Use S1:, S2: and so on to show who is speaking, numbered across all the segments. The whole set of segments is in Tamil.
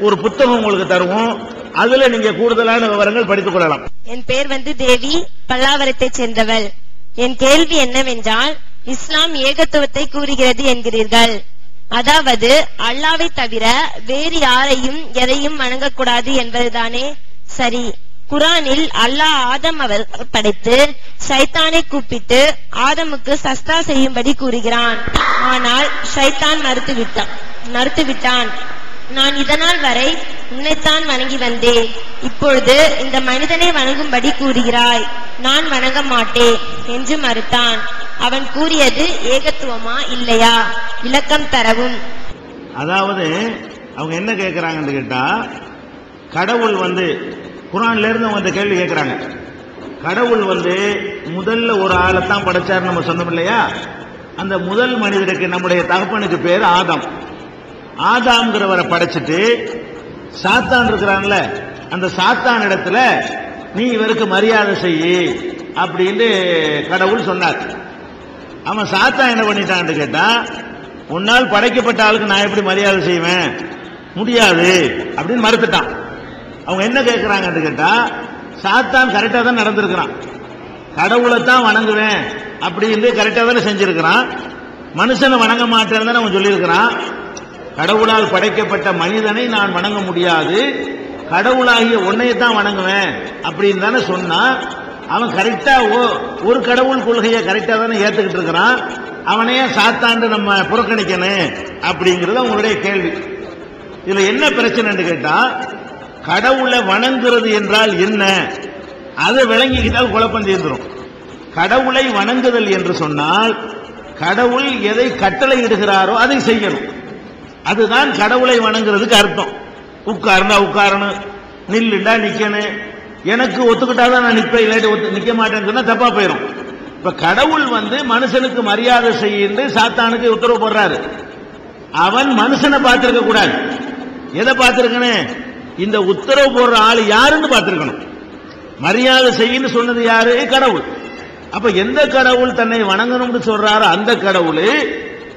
S1: ஒரு புத்தகம் உங்களுக்கு தருவோம். அதுல நீங்க கூடுதலான விவரங்கள் படித்துக் கொள்ளலாம்.
S2: என் பேர் வந்து தேவி பல்லாவரத்தை சேர்ந்தவள். என் கேள்வி என்னவென்றால் இஸ்லாம் ஏகத்துவத்தை கூறுகிறது என்கிறீர்கள். அதாவது அல்லாவை தவிர வேறு யாரையும் எதையும் வணங்கக்கூடாது என்பதுதானே? சரி. குரானில் அல்லாஹ் ஆதம் அவர் படைத்து சைத்தானை கூப்பிட்டு ஆதமுக்கு சஸ்தா செய்யும்படி கூறுகிறான். ஆனால் சைத்தான் மறுத்துவிட்டான். மறுத்துவிட்டான். நான் இதனால் வரை உன்னைத்தான் வணங்கி வந்தேன். இப்பொழுது இந்த மனிதனை வணங்கும்படி கூறுகிறாய். நான் வணங்க மாட்டேன் என்று மறுத்தான். அவன் கூறியது ஏகத்துவமா இல்லையா? விளக்கம் தரவும்.
S1: அதாவது அவங்க என்ன கேட்கிறாங்கன்னு கேட்டா கடவுள் வந்து குரான்ல இருந்து அவங்க கேள்வி கேட்கிறாங்க கடவுள் வந்து முதல்ல ஒரு ஆளைத்தான் படைச்சார் நம்ம சொன்னோம் இல்லையா? அந்த முதல் மனிதருக்கு நம்முடைய தகப்பனுக்கு பேர் ஆதம். ஆதாம்ங்கிறவரை படைச்சிட்டு சாத்தான் இருக்கிறான்ல அந்த சாத்தான் இடத்துல நீ இவருக்கு மரியாதை செய்யி அப்படின்னு கடவுள் சொன்னார். அவன் சாத்தான் என்ன பண்ணிட்டான்னு கேட்டா உன்னால் படைக்கப்பட்ட ஆளுக்கு நான் எப்படி மரியாதை செய்வேன்? முடியாது அப்படின்னு மறுத்துட்டான். அவங்க என்ன கேட்கிறாங்கன்னு கேட்டா சாத்தான் கரெக்டாக தான் நடந்திருக்கிறான். கடவுளை தான் வணங்குவேன் அப்படின்னு கரெக்டாக தானே செஞ்சிருக்கிறான். மனுஷனை வணங்க மாட்டேன்னு தானே அவன் சொல்லியிருக்கிறான். கடவுளால் படைக்கப்பட்ட மனிதனை நான் வணங்க முடியாது. கடவுளாகிய உன்னையை தான் வணங்குவேன் அப்படின்னு தானே சொன்னான் அவன் கரெக்டா ஓ- ஒரு கடவுள் கொள்கையை கரெக்டா தானே ஏத்துக்கிட்டு இருக்கிறான். அவனையே சாத்தாண்டு நம்ம புறக்கணிக்கணும் அப்படிங்கிறது அவங்களுடைய கேள்வி. இதுல என்ன பிரச்சனைன்னு கேட்டா கடவுளை வணங்குறது என்றால் என்ன? அதை விளங்கிக்கிட்டால் குழப்பம் தீர்ந்துடும் கடவுளை வணங்குதல் என்று சொன்னால் கடவுள் எதை கட்டளை இடுகிறாரோ அதை செய்யணும். அதுதான் கடவுளை வணங்குறதுக்கு அர்த்தம். உட்கார்ந்தா உட்காரணும் நில்லுண்டா நிக்கணும். எனக்கு ஒத்துக்கிட்டாதான் நான் நிற்பேன் இல்லாட்டி ஒத்து நிக்க மாட்டேன்னு சொன்னா தப்பா போயிடும் இப்ப கடவுள் வந்து மனுஷனுக்கு மரியாதை செய்யுன்னு சாத்தானுக்கு உத்தரவு போடுறாரு. அவன் மனுஷனை பார்த்திருக்க கூடாது. எதை பார்த்திருக்கனே? இந்த உத்தரவு போடுற ஆள் யாருன்னு பார்த்திருக்கணும். மரியாதை செய்யுன்னு சொன்னது யாரு? கடவுள். அப்ப எந்த கடவுள் தன்னை வணங்கணும்னு சொல்றாரோ அந்த கடவுள்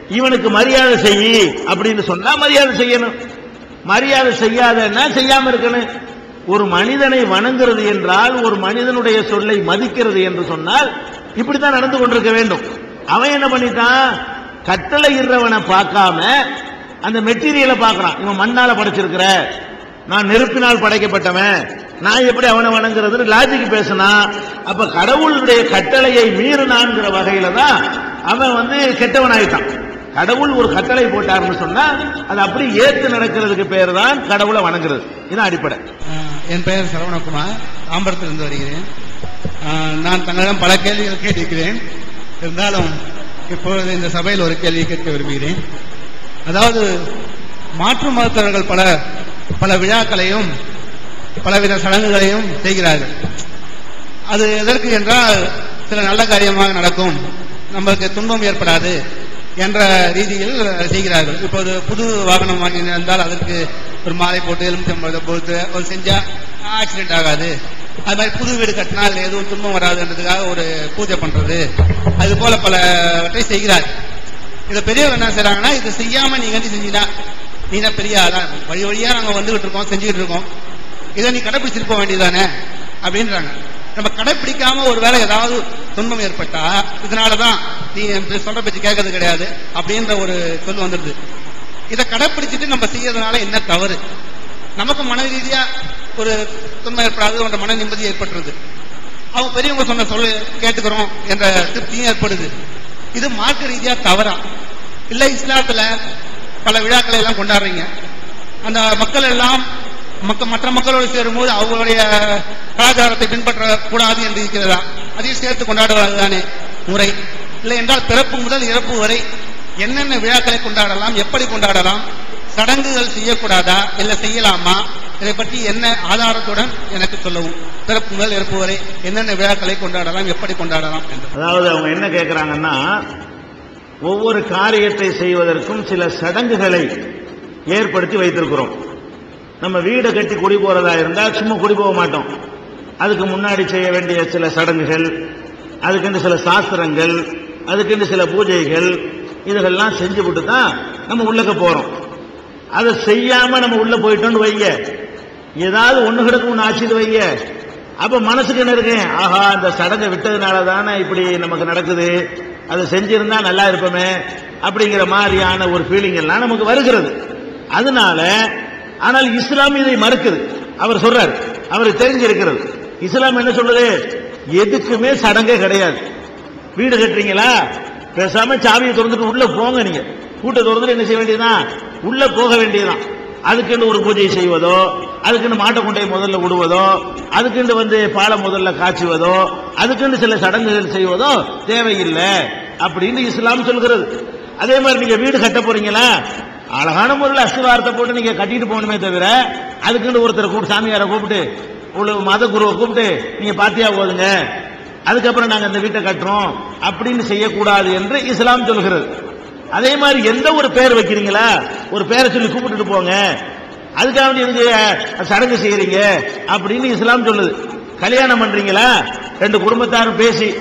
S1: இவனுக்கு மரியாதை செய் அப்படின்னு சொன்னா மரியாதை செய்யணும். மரியாதை செய்யாதன்னா செய்யாம இருக்கணும்? ஒரு மனிதனை வணங்குறது என்றால் ஒரு மனிதனுடைய சொல்லை மதிக்கிறது என்று சொன்னால் இப்படித்தான் நடந்து கொண்டிருக்க வேண்டும். அவன் என்ன பண்ணிட்டான்? கட்டளை இடுறவனை பார்க்காம அந்த மெட்டீரியலை பார்க்கறான். இவன் மண்ணால படைச்சிருக்கிற. நான் நெருப்பினால் படைக்கப்பட்டவன். நான் எப்படி அவனை வணங்குறது லாஜிக் பேசினா அப்ப கடவுளுடைய கட்டளையை மீறினான்ங்கிற வகையில தான் அவன் வந்து கெட்டவன் ஆயிட்டான் கடவுள் ஒரு கட்டளை போட்டார்னு சொன்னா அது அப்படி ஏத்து நடக்கிறதுக்கு பேர் தான் கடவுளை வணங்குறது. இதுதான் அடிப்படை.
S3: என் பெயர் சரவணகுமார். தாம்பரத்திலிருந்து வருகிறேன். நான் தங்களிடம் பல கேள்விகள் கேட்டிருக்கிறேன். இருந்தாலும் இப்பொழுது இந்த சபையில் ஒரு கேள்வி கேட்க விரும்புகிறேன். அதாவது மாற்று மருத்துவர்கள் பல பல விழாக்களையும் பலவித சடங்குகளையும் செய்கிறார்கள். அது எதற்கு என்றால் சில நல்ல காரியமாக நடக்கும். நம்மளுக்கு துன்பம் ஏற்படாது. என்ற ரீதியில் செய்கிறார்கள். இப்போ ஒரு புது வாகனம் வாங்கியிருந்தால் அதற்கு ஒரு மாலை போட்டு எலுமிச்சம்பழத்தை போட்டு ஒரு செஞ்சா ஆக்சிடென்ட் ஆகாது. அது மாதிரி புது வீடு கட்டினால் எதுவும் துன்பம் வராதுன்றதுக்காக ஒரு பூஜை பண்றது. அது போல பலவற்றை செய்கிறார். இதை பெரியவர் என்ன செய்கிறாங்கன்னா இதை செய்யாம நீங்க வந்து செஞ்சீங்கன்னா நீ தான் பெரிய ஆளா வழி வழியா நாங்க வந்துகிட்டு இருக்கோம் செஞ்சுக்கிட்டு இருக்கோம். இதை நீ கடைப்பிடிச்சிருக்க வேண்டியதானே அப்படின்றாங்க. நம்ம கடைபிடிக்காம ஒரு வேளை ஏதாவது துன்பம் ஏற்பட்டா இதனாலதான் நீ என் சொல்ற பேச்சு கேட்கறது கிடையாது அப்படின்ற ஒரு சொல் வந்துடுது. இதை கடைப்பிடிச்சிட்டு நம்ம செய்யறதுனால என்ன தவறு? நமக்கு மன ரீதியா ஒரு துன்பம் ஏற்படாது என்ற மன நிம்மதி ஏற்பட்டுருது. அவங்க பெரியவங்க சொன்ன சொல்லு கேட்டுக்கிறோம் என்ற திருப்தியும் ஏற்படுது. இது மார்க்க ரீதியா தவறா? இல்ல இஸ்லாத்துல பல விழாக்களை எல்லாம் கொண்டாடுறீங்க. அந்த மக்கள் எல்லாம் மக்கள் மற்ற மக்களோடு சேரும்போது அவங்களுடைய கலாச்சாரத்தை பின்பற்ற கூடாது என்று இருக்கிறதா? அதையும் சேர்த்து கொண்டாடுவது தானே முறை. இல்லை என்றால் பிறப்பு முதல் இறப்பு வரை என்னென்ன விழாக்களை கொண்டாடலாம் எப்படி கொண்டாடலாம் சடங்குகள் செய்யக்கூடாதா இல்லை செய்யலாமா இதை பற்றி என்ன ஆதாரத்துடன் எனக்கு சொல்லவும். பிறப்பு முதல் இறப்பு வரை என்னென்ன விழாக்களை கொண்டாடலாம் எப்படி கொண்டாடலாம்
S1: அதாவது அவங்க என்ன கேட்கிறாங்கன்னா ஒவ்வொரு காரியத்தை செய்வதற்கும் சில சடங்குகளை ஏற்படுத்தி வைத்திருக்கிறோம். நம்ம வீடை கட்டி குடி போறதா இருந்தா சும்மா குடி போக மாட்டோம். அதுக்கு முன்னாடி செய்ய வேண்டிய சில சடங்குகள் அதுக்கென்று சில சாஸ்திரங்கள் அதுக்கென்று சில பூஜைகள் இதெல்லாம் செஞ்சு விட்டு தான் நம்ம உள்ளக்க போறோம். அதை செய்யாம நம்ம உள்ள போயிட்டோம்னு வைங்க. ஏதாவது ஒண்ணு கிடக்கும் ஒண்ணு ஆச்சுன்னு வைங்க. அப்ப மனசுக்கு என்ன இருக்கு? ஆஹா அந்த சடங்கை விட்டதுனால தானே இப்படி நமக்கு நடக்குது. அதை செஞ்சிருந்தா நல்லா இருப்போமே அப்படிங்கிற மாதிரியான ஒரு ஃபீலிங் எல்லாம் நமக்கு வருகிறது. அதனால ஆனால் இஸ்லாம் இதை மறுக்குது. அவர் சொல்றாரு அவருக்கு தெரிஞ்சிருக்கிறது. இஸ்லாம் என்ன சொல்லுது? எதுக்குமே சடங்கே கிடையாது. வீடு கட்டுறீங்களா? பேசாம சாவியை திறந்துட்டு உள்ள போங்க நீங்க. கூட்ட திறந்துட்டு என்ன செய்ய வேண்டியதுதான் உள்ள போக வேண்டியதுதான். அதுக்குன்னு ஒரு பூஜை செய்வதோ அதுக்குன்னு மாட்டை கொண்டையை முதல்ல விடுவதோ அதுக்குன்னு வந்து பாலை முதல்ல காய்ச்சுவதோ அதுக்குன்னு சில சடங்குகள் செய்வதோ தேவையில்லை அப்படின்னு இஸ்லாம் சொல்கிறது. அதே மாதிரி நீங்க வீடு கட்ட போறீங்களா? அழகான முறையில் அஸ்திவாரத்தை போட்டு நீங்க கட்டிட்டு போகணுமே தவிர அதுக்குன்னு ஒருத்தரை கூப்பிட்டு சாமியாரை கூப்பிட்டு உள்ள மத குருவை கூப்பிட்டு நீங்க பாத்தியா போதுங்க? அதுக்கப்புறம் நாங்க இந்த வீட்டை கட்டுறோம். அப்படின்னு செய்யக்கூடாது என்று இஸ்லாம் சொல்கிறது. அதே மாதிரி எந்த ஒரு பேர் வைக்கிறீங்களா? ஒரு பேரை சொல்லி கூப்பிட்டுட்டு போங்க. அதுக்காக வேண்டி எதுக்கு சடங்கு செய்யறீங்க? அப்படின்னு இஸ்லாம் சொல்லுது. கல்யாணம் பண்றீங்களா? ரெண்டு குடும்பத்தாரும் பேசி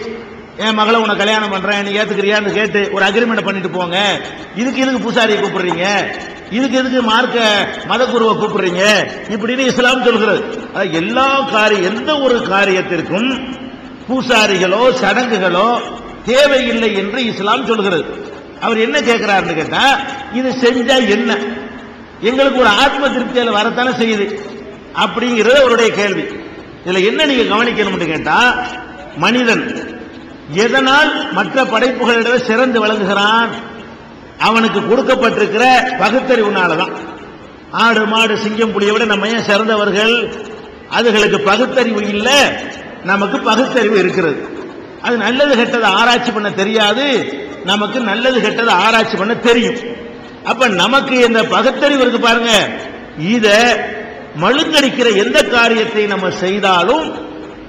S1: என் மகளை உன்னை கல்யாணம் பண்றேன் நீ ஏத்துக்கிறியான்னு கேட்டு ஒரு அக்ரிமெண்ட் பண்ணிட்டு போங்க. இதுக்கு எதுக்கு பூசாரியை கூப்பிடுறீங்க? இதுக்கு எதுக்கு மார்க்க மதக்குருவை கூப்பிடுறீங்க? இப்படின்னு இஸ்லாம் சொல்கிறது. அதாவது எல்லா காரியம் எந்த ஒரு காரியத்திற்கும் பூசாரிகளோ சடங்குகளோ தேவையில்லை என்று இஸ்லாம் சொல்கிறது. அவர் என்ன கேட்கிறாருன்னு கேட்டா இது செஞ்சா என்ன? எங்களுக்கு ஒரு ஆத்ம திருப்தியில் வரத்தானே செய்யுது? அப்படிங்கிறது அவருடைய கேள்வி. இதுல என்ன நீங்க கவனிக்கணும்னு கேட்டா மனிதன் எதனால் மற்ற படைப்புகளிடவே சிறந்து விளங்குகிறான்? அவனுக்கு கொடுக்கப்பட்டிருக்கிற பகுத்தறிவுனாலதான். ஆடு மாடு சிங்கம் புலியை விட நம்ம ஏன் சிறந்தவர்கள்? அதுகளுக்கு பகுத்தறிவு இல்லை நமக்கு பகுத்தறிவு இருக்கிறது. அது நல்லது கெட்டதை ஆராய்ச்சி பண்ண தெரியாது நமக்கு நல்லது கெட்டதை ஆராய்ச்சி பண்ண தெரியும். அப்ப நமக்கு இந்த பகுத்தறிவு இருக்கு பாருங்க. இத மழுங்கடிக்கிற எந்த காரியத்தை நம்ம செய்தாலும்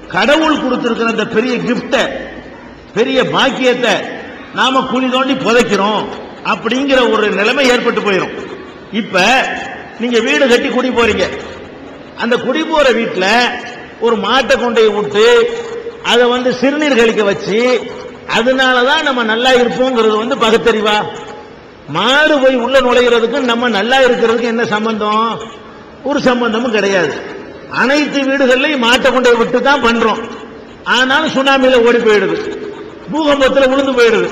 S1: கடவுள் கொடுத்திருக்கிற அந்த பெரிய கிஃப்ட பெரிய பாக்கியத்தை நாம குழி தோண்டி புதைக்கிறோம் அப்படிங்கிற ஒரு நிலைமை ஏற்பட்டு போயிடும் இப்ப நீங்க வீடு கட்டி குடி போறீங்க. அந்த குடி போற வீட்டில் ஒரு மாட்டை கொண்டு விட்டு அதை வந்து சிறுநீர் கழிக்க வச்சு அதனாலதான் நம்ம நல்லா இருப்போங்கிறது வந்து பகுத்தறிவா? மாடு போய் உள்ள நுழைகிறதுக்கும் நம்ம நல்லா இருக்கிறதுக்கும் என்ன சம்பந்தம்? ஒரு சம்பந்தமும் கிடையாது. அனைத்து வீடுகள்லையும் மாட்டை கொண்டையை விட்டு தான் பண்றோம். ஆனாலும் சுனாமியில ஓடி போயிடுது. பூகம்பத்தில் விழுந்து போயிடுது.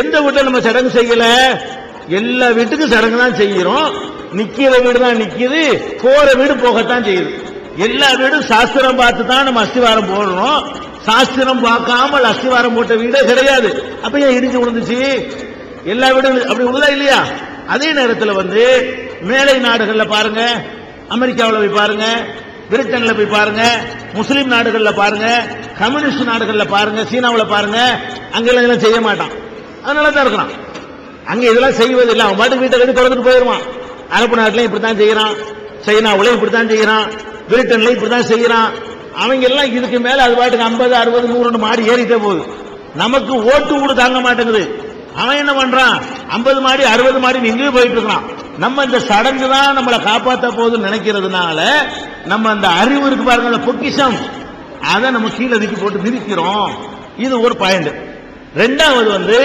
S1: எந்த வீட்டில் நம்ம சடங்கு செய்யல? எல்லா வீட்டுக்கும் சடங்கு தான் செய்கிறோம் நிக்கிற வீடு தான் நிக்கிது. போற வீடு போகத்தான் செய்யுது. எல்லா வீடும் சாஸ்திரம் பார்த்து தான் நம்ம அஸ்திவாரம் போடுறோம். சாஸ்திரம் பார்க்காமல் அஸ்திவாரம் போட்ட வீடே கிடையாது. அப்ப ஏன் இடிஞ்சு விழுந்துச்சு? எல்லா வீடும் அப்படி விழுதா இல்லையா? அதே நேரத்தில் வந்து மேலை நாடுகள்ல பாருங்க. அமெரிக்காவில் போய் பாருங்க. பிரிட்டன்ல போய் பாருங்க முஸ்லீம் நாடுகள்ல பாருங்க கம்யூனிஸ்ட் நாடுகள்ல பாருங்க சீனாவில் பாருங்க அங்கெல்லாம் இதெல்லாம் செய்ய மாட்டான். அதனால தான் இருக்கிறான். அங்க இதெல்லாம் செய்வதில்லை. அவன் பாட்டு வீட்டை கட்டி திறந்துட்டு போயிடுவான் அரபு நாட்டிலையும் இப்படித்தான் செய்யறான். சைனாவிலையும் இப்படித்தான் செய்யறான். பிரிட்டன்லயும் இப்படித்தான் செய்யறான். அவங்க எல்லாம் இதுக்கு மேல அது பாட்டுக்கு ஐம்பது அறுபது நூறுன்னு மாடி ஏறிட்டே போகுது. நமக்கு ஓட்டு கூட தாங்க மாட்டேங்குது. அவன் என்ன பண்றான்? ஐம்பது மாடி அறுபது மாடி எங்கேயும் போயிட்டு இருக்கான் நம்ம இந்த சடங்கு தான் நம்மளை காப்பாத்த போகுதுன்னு நினைக்கிறதுனால நம்ம அந்த அறிவு இருக்கு பாருங்க பொக்கிஷம். அதை நம்ம கீழே தூக்கி போட்டு மிதிக்கிறோம். இது ஒரு பாயிண்ட் ரெண்டாவது வந்து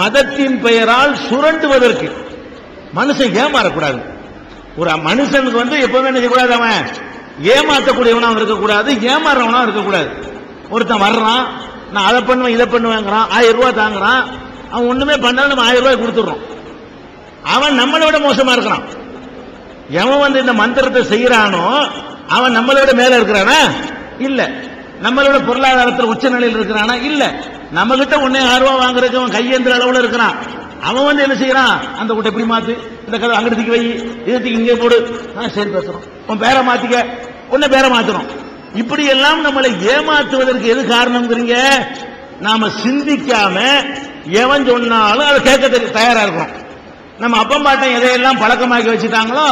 S1: மதத்தின் பெயரால் சுரண்டுவதற்கு. மனுஷன் ஏமாறக்கூடாது. ஒரு மனுஷனுக்கு வந்து எப்பவுமே நினைக்கக்கூடாது அவன்? ஏமாற்றக்கூடியவனா இருக்கக்கூடாது ஏமாறவனா இருக்கக்கூடாது. ஒருத்தன் வர்றான் நான் அதை பண்ணுவேன் இதை பண்ணுவேங்கிறான் ஆயிரம் ரூபாய் தாங்குறான் அவன் ஒண்ணுமே பண்ணாலும் நம்ம ஆயிரம் ரூபாய் கொடுத்துடுறோம். அவன் நம்மளை விட மோசமா இருக்கிறான். எவன் வந்து இந்த மந்திரத்தை செய்யறானோ அவன் நம்மளை விட மேல இருக்கிறானா? இல்ல. நம்மளோட பொருளாதாரத்தில் உச்ச நிலையில் இருக்கிறானா? இல்ல. நம்ம கிட்ட ஒன்னே ஆர்வம் வாங்குறதுக்கு அவன் கையேந்திர அளவுல இருக்கிறான். அவன் வந்து என்ன செய்யறான்? அந்த கூட்ட இப்படி மாத்து இந்த கதை அங்கிட்டு வை இதுக்கு இங்கே போடு. நான் சரி பேசுறோம். உன் பேரை மாத்திக்க. உன்ன பேரை மாத்துறோம் இப்படி எல்லாம் நம்மளை ஏமாத்துவதற்கு எது காரணம்ங்கிறீங்க? நாம சிந்திக்காம எவன் சொன்னாலும் அதை கேட்க தயாரா இருக்கிறோம் நம்ம அப்பம் பாட்டம் எதையெல்லாம் பழக்கமாக்கி வச்சுட்டாங்களோ